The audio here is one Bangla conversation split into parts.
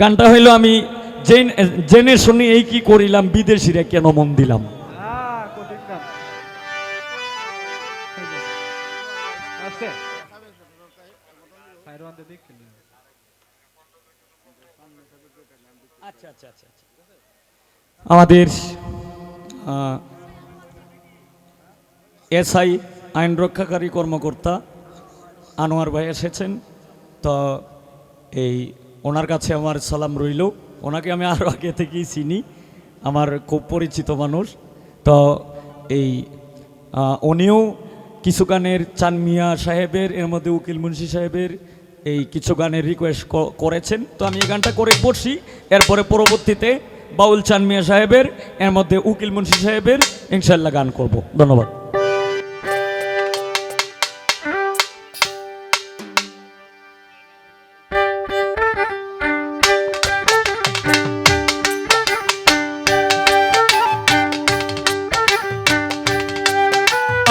গানটা হইল আমি জেন- শুনি এই কি করিলাম, বিদেশিরা কেন মন দিলাম? আচ্ছা আচ্ছা আচ্ছা আমাদের এসআই আইন রক্ষাকারী কর্মকর্তা আনোয়ার ভাই এসেছেন। তো এই ওনার কাছে আমার সালাম রইল। ওনাকে আমি আরও আগে থেকেই চিনি, আমার খুব পরিচিত মানুষ। তো এই উনিও কিছু গানের চান মিয়া সাহেবের, এর মধ্যে উকিল মুন্সি সাহেবের এই কিছু গানের রিকোয়েস্ট করেছেন। তো আমি এই গানটা করে পড়ছি এরপরে পরবর্তীতে বাউল চান মিয়া সাহেবের, এর মধ্যে উকিল মুন্সি সাহেবের ইনশাল্লাহ গান করব। ধন্যবাদ।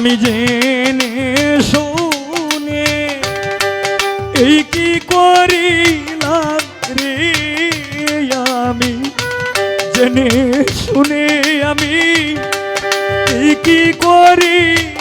আমি জেনে শুনে এই কি করিলাম রে আমি? জেনে শুনে আমি এই কি করিলাম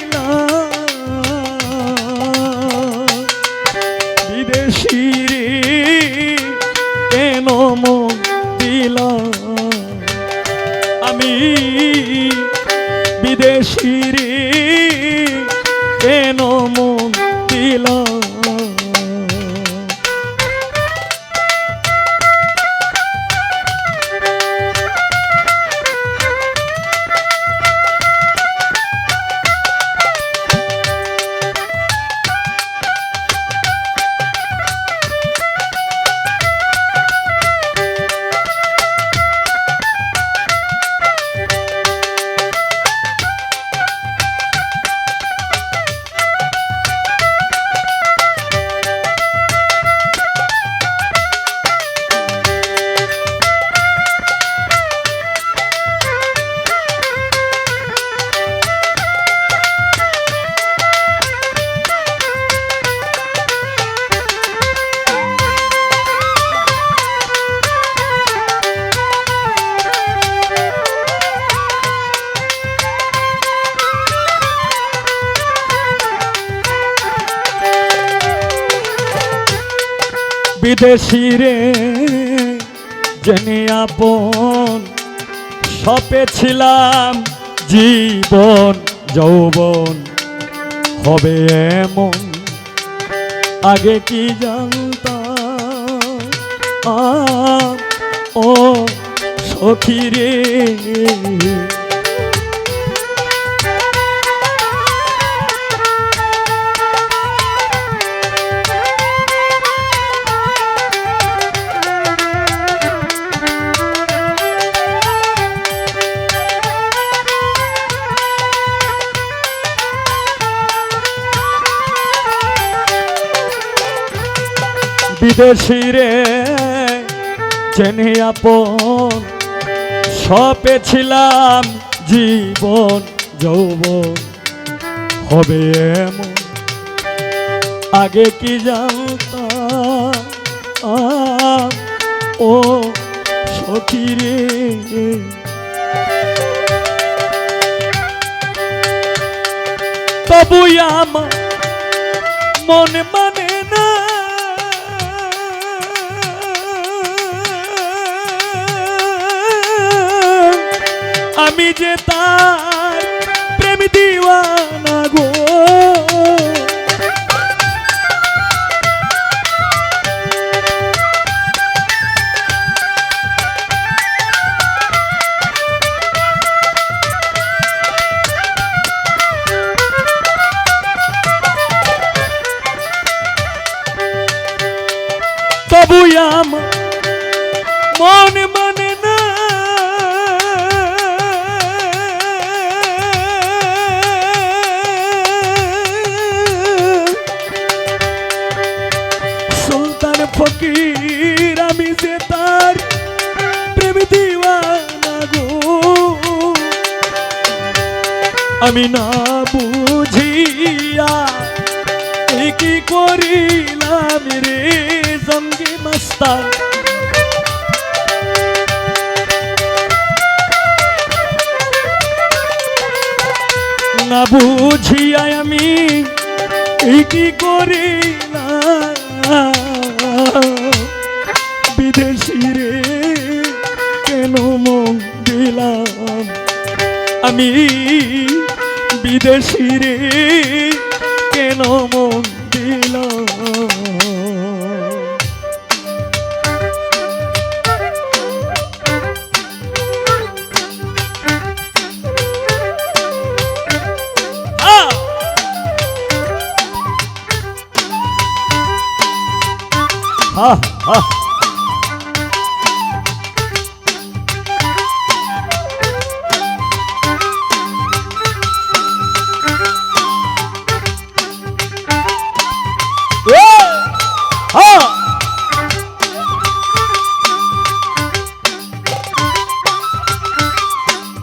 বিদেশি রে, জেনে আপন, সপে ছিলাম জীবন, যৌবন। হবে এমন, আগে কি জানতাম? ও সখী রে বিদেশি রে জেনে আপন, সপে ছিলাম জীবন, যৌবন। হবে এমন, আগে কি জানতাম? ও সখী রে। তবু আমার মনে মানে আমি যে তার প্রেম দিওয়ানা। আমি না বুঝিয়া কি করিলাম রে জঙ্গি মাস্তান? না বুঝিয়া আমি কি করিলাম? বিদেশি রে, কেন মন দিলাম? আমি বিদেশি রে কেন মন দিলাম আহ! আহ,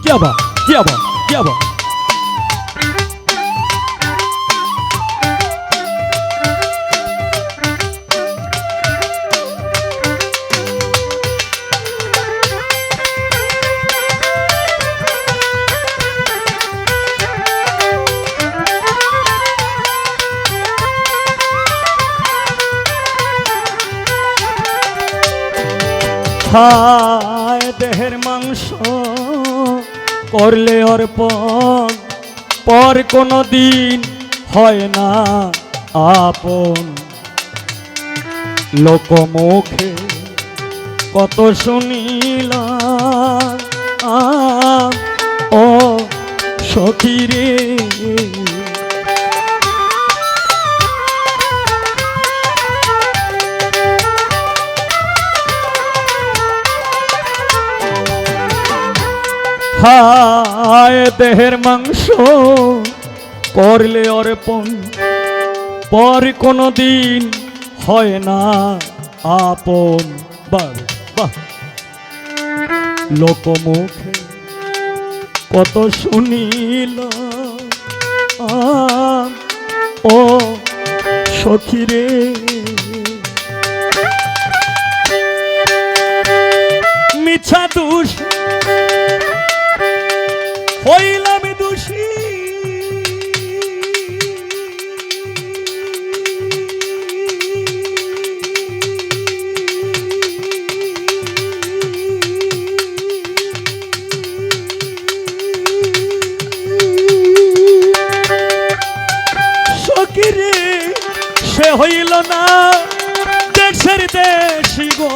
क्या बात क्या बात क्या बात হায় দেহের মাংস করলে অর্পণ পর কোনো দিন হয় না আপন। লোকমুখে কত শুনিলাম ও সখী হায় দেহের মাংস, করলে অর্পণ পর কোনো দিন হয় না আপন। বাহ বাহ। লোকমুখে কত শুনিল ও সখী রে মিছা দুষ সে হইল না দেশের দেশি গো।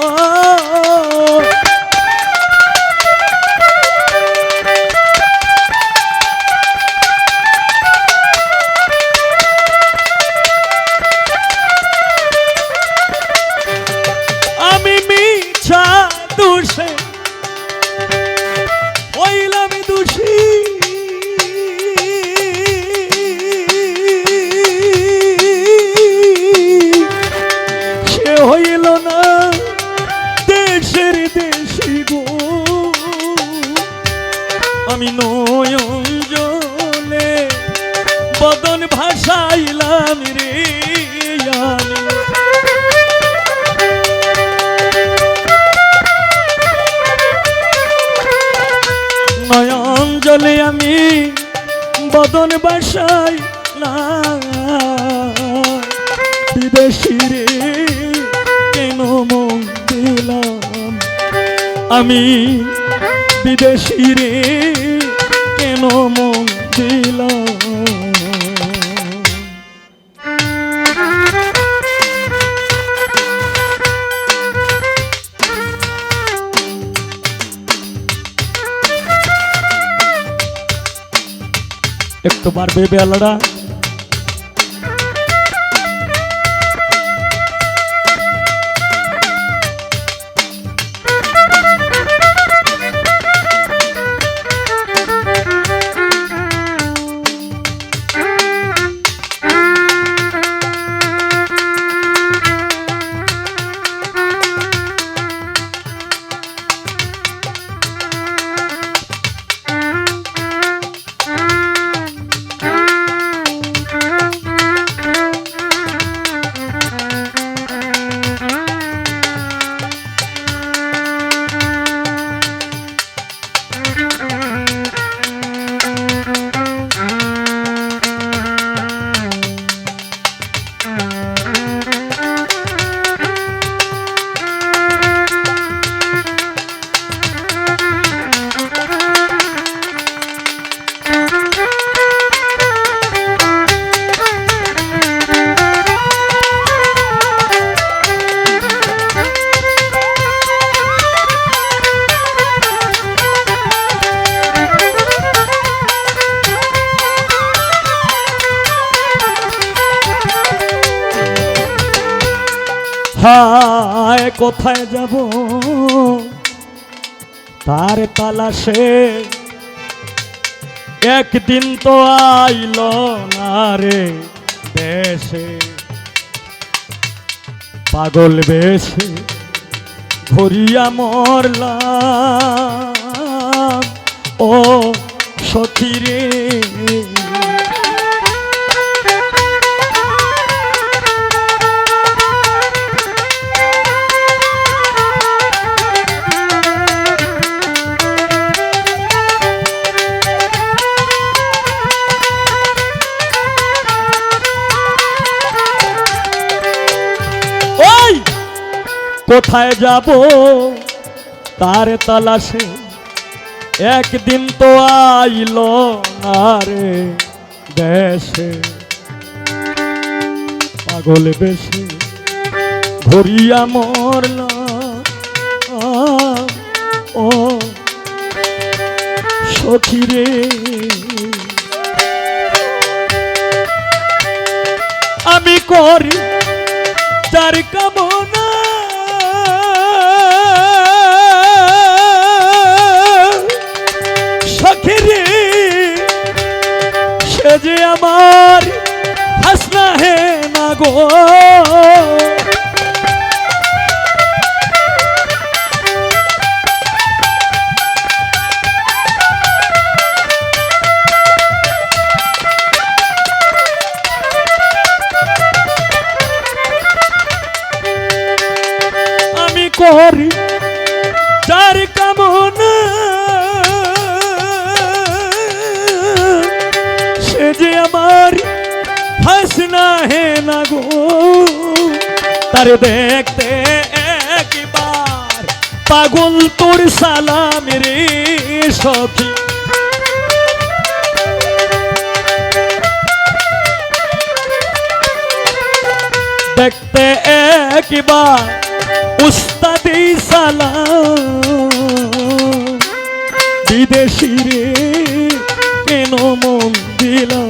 বদন বাসাই না। বিদেশি রে কেন মন দিলাম? আমি বিদেশি রে কেন মন দিলাম? একটু বাড়বে বেলাটা। কোথায় যাব? তার তালাশে একদিন তো আইল না রে দেশে। পাগল বেশে ঘুরিয়া মরলাম। ও সখী রে। কোথায় যাব? তার তালাশে একদিন তো আইল না রে দেশে। পাগল বেশে ঘুরিয়া মরল। ও সখী রে। আমি করি যার কামনা যে আমার হাসনা হে না গো। করি হাসনা হে না গো। তার দেখতে একবার পাগল তোর সালাম রে সখী। দেখতে একবার উস্তাদি সালাম। বিদেশি রে কেন মন দিলাম?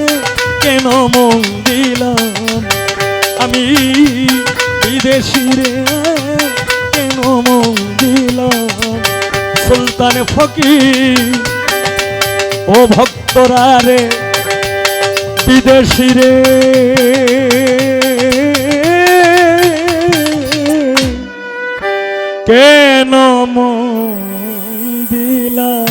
কেন মন দিলাম? আমি বিদেশি রে, কেন মন দিলাম? সুলতান ফকির, ও ভক্তরা রে, বিদেশি রে। কেন মন দিলা